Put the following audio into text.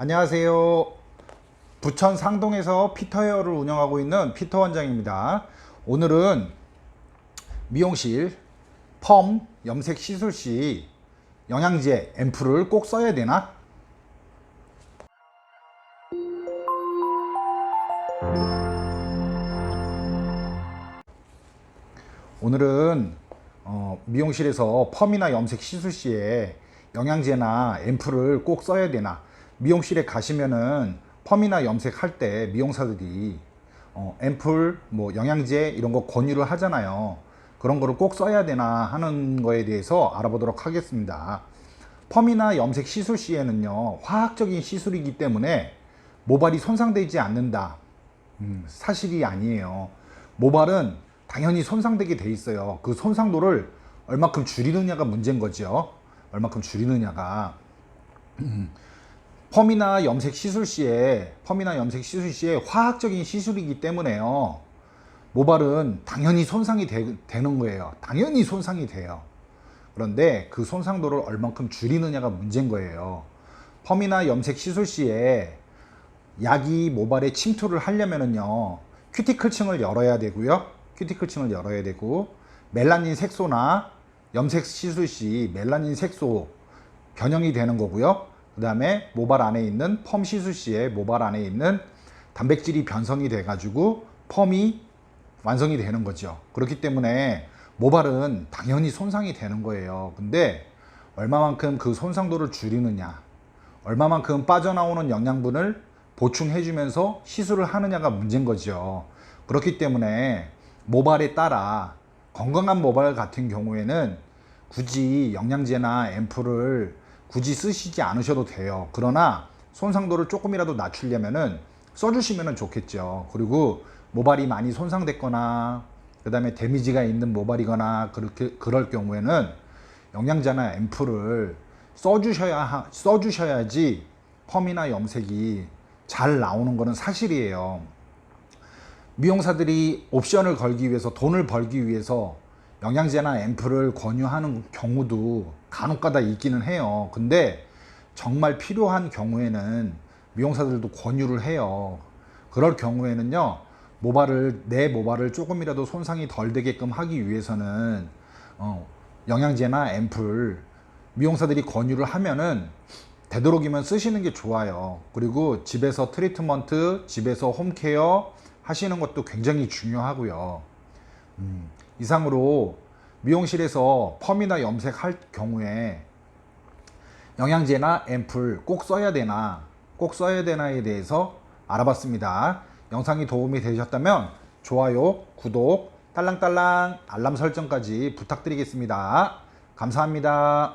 안녕하세요. 부천 상동에서 피터헤어를 운영하고 있는 피터 원장입니다. 오늘은 미용실 펌 염색 시술 시 영양제 앰플을 꼭 써야 되나? 오늘은 어, 미용실에서 펌이나 염색 시술 시에 영양제나 앰플을 꼭 써야 되나 미용실에 가시면은 펌이나 염색할 때 미용사들이 어, 앰플, 뭐 영양제 이런 거 권유를 하잖아요. 그런 거를 꼭 써야 되나 하는 거에 대해서 알아보도록 하겠습니다. 펌이나 염색 시술 시에는요 화학적인 시술이기 때문에 모발이 손상되지 않는다. 음, 사실이 아니에요. 모발은 당연히 손상되게 돼 있어요. 그 손상도를 얼마큼 줄이느냐가 문제인 거죠. 얼마큼 줄이느냐가. 음, 펌이나 염색 시술 시에 펌이나 염색 시술 시에 화학적인 시술이기 때문에요. 모발은 당연히 손상이 되, 되는 거예요. 당연히 손상이 돼요. 그런데 그 손상도를 얼만큼 줄이느냐가 문제인 거예요. 펌이나 염색 시술 시에 약이 모발에 침투를 하려면은요 큐티클층을 열어야 되고요 큐티클층을 열어야 되고 멜라닌 색소나 염색 시술 시 멜라닌 색소 변형이 되는 거고요 그 다음에 모발 안에 있는 펌 시술 시에 모발 안에 있는 단백질이 변성이 돼 가지고 펌이 완성이 되는 거죠 그렇기 때문에 모발은 당연히 손상이 되는 거예요 근데 얼마만큼 그 손상도를 줄이느냐 얼마만큼 빠져나오는 영양분을 보충해 주면서 시술을 하느냐가 문제인 거죠. 그렇기 때문에 모발에 따라 건강한 모발 같은 경우에는 굳이 영양제나 앰플을 굳이 쓰시지 않으셔도 돼요. 그러나 손상도를 조금이라도 낮추려면은 써주시면 좋겠죠. 그리고 모발이 많이 손상됐거나 그 다음에 데미지가 있는 모발이거나 그렇게 그럴 경우에는 영양제나 앰플을 써주셔야 하- 써주셔야지 펌이나 염색이 잘 나오는 거는 사실이에요. 미용사들이 옵션을 걸기 위해서 돈을 벌기 위해서 영양제나 앰플을 권유하는 경우도 간혹가다 있기는 해요. 근데 정말 필요한 경우에는 미용사들도 권유를 해요. 그럴 경우에는요, 모발을 내 모발을 조금이라도 손상이 덜 되게끔 하기 위해서는 어, 영양제나 앰플 미용사들이 권유를 하면은 되도록이면 쓰시는 게 좋아요. 그리고 집에서 트리트먼트, 집에서 홈케어 하시는 것도 굉장히 중요하고요. 음, 이상으로 미용실에서 펌이나 염색할 경우에 영양제나 앰플 꼭 써야 되나, 꼭 써야 되나에 대해서 알아봤습니다. 영상이 도움이 되셨다면 좋아요, 구독, 딸랑딸랑 알람 설정까지 부탁드리겠습니다. 감사합니다.